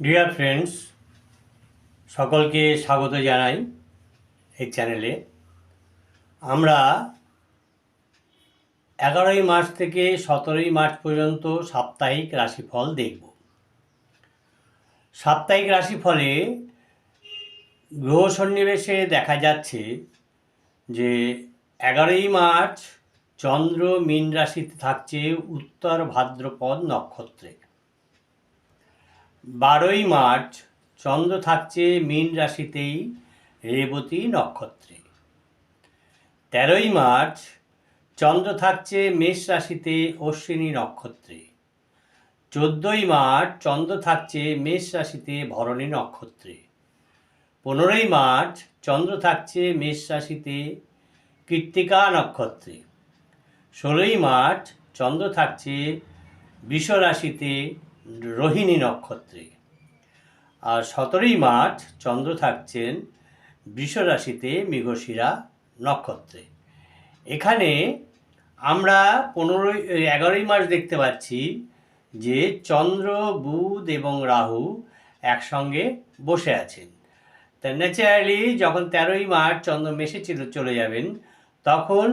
Dear friends সকলকে স্বাগত জানাই এই চ্যানেলে আমরা এগারোই মার্চ থেকে সতেরোই মার্চ পর্যন্ত সাপ্তাহিক রাশিফল দেখব। সাপ্তাহিক রাশিফলে গ্রহ সন্নিবেশে দেখা যাচ্ছে যে এগারোই মার্চ চন্দ্র মীন রাশিতে থাকছে উত্তর ভাদ্রপদ নক্ষত্রে। বারোই মার্চ, চন্দ্র থাকছে মীন রাশিতেই, রেবতী নক্ষত্রে। তেরোই মার্চ, চন্দ্র থাকছে মেষ রাশিতে, অশ্বিনী নক্ষত্রে। চোদ্দোই মার্চ, চন্দ্র থাকছে মেষ রাশিতে, ভরণী নক্ষত্রে। পনেরোই মার্চ, চন্দ্র থাকছে মেষ রাশিতে, কৃত্তিকা নক্ষত্রে। ষোলোই মার্চ, চন্দ্র থাকছে বৃষ রাশিতে রোহিণী নক্ষত্রে। আর সতেরোই মার্চ চন্দ্র থাকছেন বৃষ রাশিতে মৃগশিরা নক্ষত্রে। এখানে আমরা পনেরোই, এগারোই মার্চ দেখতে পাচ্ছি যে চন্দ্র, বুধ এবং রাহু একসঙ্গে বসে আছেন। তা ন্যাচারালি যখন তেরোই মার্চ চন্দ্র মেসে ছিল চলে যাবেন, তখন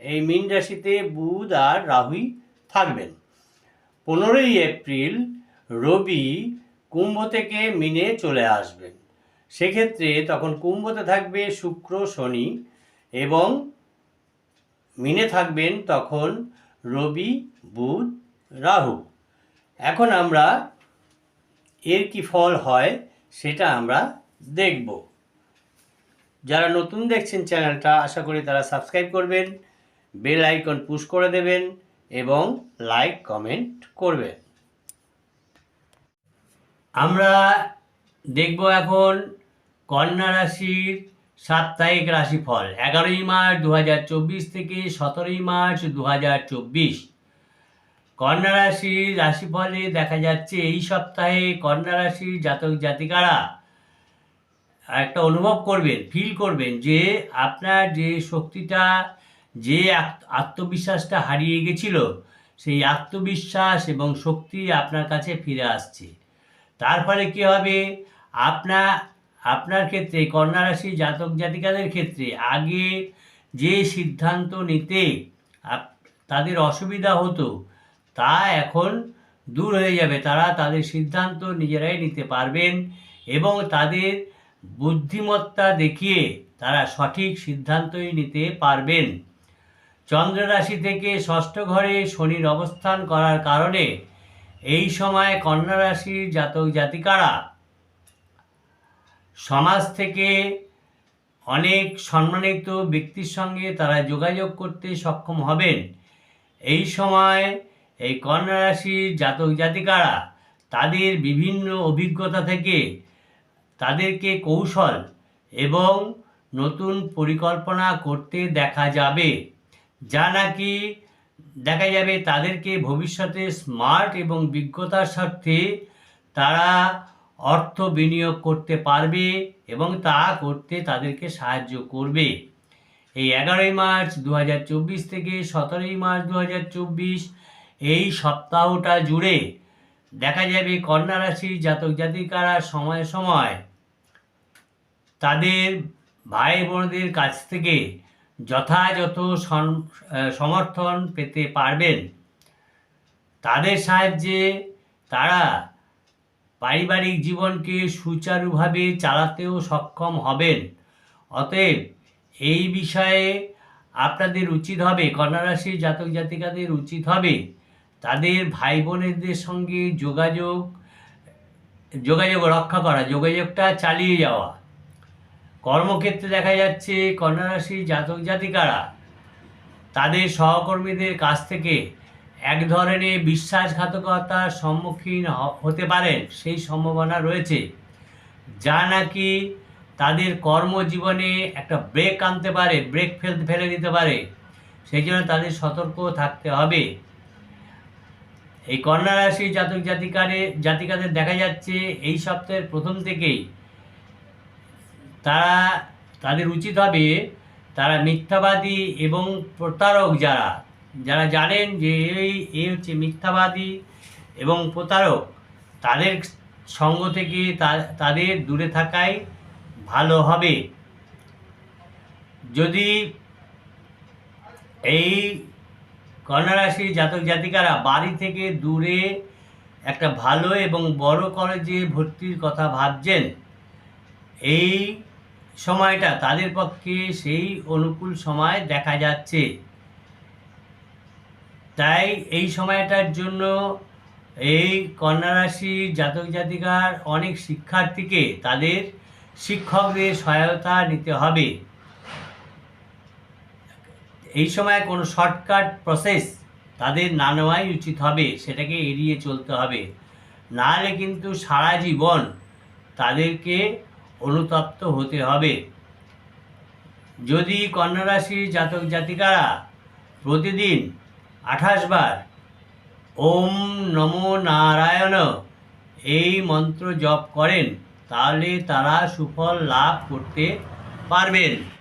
এই মীন রাশিতে বুধ আর রাহুই থাকবেন। পনেরোই এপ্রিল রবি কুম্ভ থেকে মিনে চলে আসবেন। সেক্ষেত্রে তখন কুম্ভতে থাকবে শুক্র, শনি এবং মিনে থাকবেন তখন রবি, বুধ, রাহু। এখন আমরা এর কি ফল হয় সেটা আমরা দেখব। যারা নতুন দেখছেন চ্যানেলটা, আশা করি তারা সাবস্ক্রাইব করবেন, বেল আইকন পুশ করে দেবেন এবং লাইক, কমেন্ট করবেন। আমরা দেখব এখন কন্যা রাশির সাপ্তাহিক রাশিফল। এগারোই মার্চ দু হাজার চব্বিশ থেকে সতেরোই মার্চ দু কন্যা রাশির রাশিফলে দেখা যাচ্ছে এই সপ্তাহে কন্যা রাশির জাতক জাতিকারা একটা অনুভব করবেন ফিল করবেন যে আপনার যে শক্তিটা, যে আত্মবিশ্বাসটা হারিয়ে গেছিল, সেই আত্মবিশ্বাস এবং শক্তি আপনার কাছে ফিরে আসছে। তার ফলে কী হবে? আপনার আপনার ক্ষেত্রে কন্যা রাশি জাতক জাতিকাদের ক্ষেত্রে আগে যে সিদ্ধান্ত নিতে তাদের অসুবিধা হতো, তা এখন দূর হয়ে যাবে। তারা তাদের সিদ্ধান্ত নিজেরাই নিতে পারবেন এবং তাদের বুদ্ধিমত্তা দেখিয়ে তারা সঠিক সিদ্ধান্তই নিতে পারবেন। চন্দ্র রাশি থেকে ষষ্ঠ ঘরে শনির অবস্থান করার কারণে এই সময় কন্যা রাশির জাতক জাতিকারা সমাজ থেকে অনেক সম্মানিত ব্যক্তির সঙ্গে তারা যোগাযোগ করতে সক্ষম হবেন। এই সময় এই কন্যা রাশির জাতক জাতিকারা তাদের বিভিন্ন অভিজ্ঞতা থেকে তাদেরকে কৌশল এবং নতুন পরিকল্পনা করতে দেখা যাবে। যা নাকি দেখা যাবে তাদেরকে ভবিষ্যতে স্মার্ট এবং বিজ্ঞতার স্বার্থে তারা অর্থ বিনিয়োগ করতে পারবে এবং তা করতে তাদেরকে সাহায্য করবে। এই এগারোই মার্চ দু হাজার চব্বিশ থেকে সতেরোই মার্চ দু হাজার চব্বিশ, এই সপ্তাহটা জুড়ে দেখা যাবে কন্যা রাশির জাতক জাতিকারা সময় সময় তাদের ভাই বোনদের কাছ থেকে যথাযথ সমর্থন পেতে পারবেন। তাদের সাহায্যে তারা পারিবারিক জীবনকে সুচারুভাবে চালাতেও সক্ষম হবেন। অতএব এই বিষয়ে আপনাদের উচিত হবে, কন্যা রাশির জাতক জাতিকাদের উচিত হবে তাদের ভাই বোনেদের সঙ্গে যোগাযোগ যোগাযোগ রক্ষা করা, যোগাযোগটা চালিয়ে যাওয়া। কর্মক্ষেত্রে দেখা যাচ্ছে কন্যা রাশির জাতক জাতিকারা তাদের সহকর্মীদের কাছ থেকে এক ধরনের বিশ্বাসঘাতকতার সম্মুখীন হতে পারেন সেই সম্ভাবনা রয়েছে। যা নাকি তাদের কর্মজীবনে একটা ব্রেক আনতে পারে ব্রেক ফেল, ফেলে দিতে পারে। সেই জন্য তাদের সতর্ক থাকতে হবে। এই কন্যা রাশি জাতক জাতিকারে, জাতিকাদের দেখা যাচ্ছে এই সপ্তাহের প্রথম থেকেই তারা তাদের উচিত হবে তারা মিথ্যাবাদী এবং প্রতারক যারা যারা জানেন যে এই, এ হচ্ছে মিথ্যাবাদী এবং প্রতারক, তাদের সঙ্গ থেকে তাদের দূরে থাকাই ভালো হবে। যদি এই কন্যা রাশির জাতক জাতিকারা বাড়ি থেকে দূরে একটা ভালো এবং বড় কলেজে ভর্তির কথা ভাবছেন, এই সময়টা তাদের পক্ষে সেই অনুকূল সময় দেখা যাচ্ছে। তাই এই সময়টার জন্য এই কন্যা রাশির জাতক জাতিকার অনেক শিক্ষার্থীকে তাদের শিক্ষকদের সহায়তা নিতে হবে। এই সময় কোনো শর্টকাট প্রসেস তাদের না নেওয়াই উচিত হবে, সেটাকে এড়িয়ে চলতে হবে। নাহলে কিন্তু সারা জীবন তাদেরকে অনুতপ্ত হতে হবে। যদি কন্যা রাশির জাতক জাতিকারা প্রতিদিন আঠাশ বার ওম নমো নারায়ণ এই মন্ত্র জপ করেন, তাহলে তারা সুফল লাভ করতে পারবেন।